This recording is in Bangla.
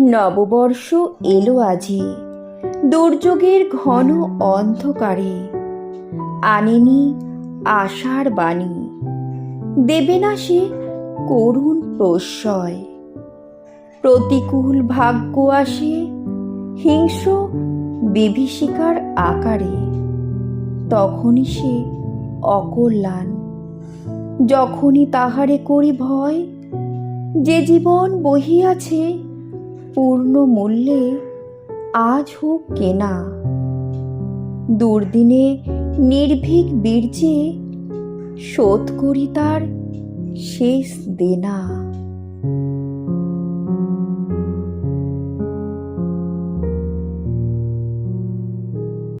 নববর্ষ এলো আজি। দুর্যোগের ঘন অন্ধকারে আনেনি আশার বাণী। দেবে না সে করুণ প্রশ্রয়। প্রতিকূল ভাগ্য আসে হিংস্র বিভীষিকার আকারে। তখনই সে অকল্যাণ। যখনই তাহারে করি ভয়, যে জীবন বহিয়াছে পূর্ণ মূল্যে আজ হোক কেনা দুর্দিনে নির্ভীক বীর্যে শোধ করি তার শেষ দেনা।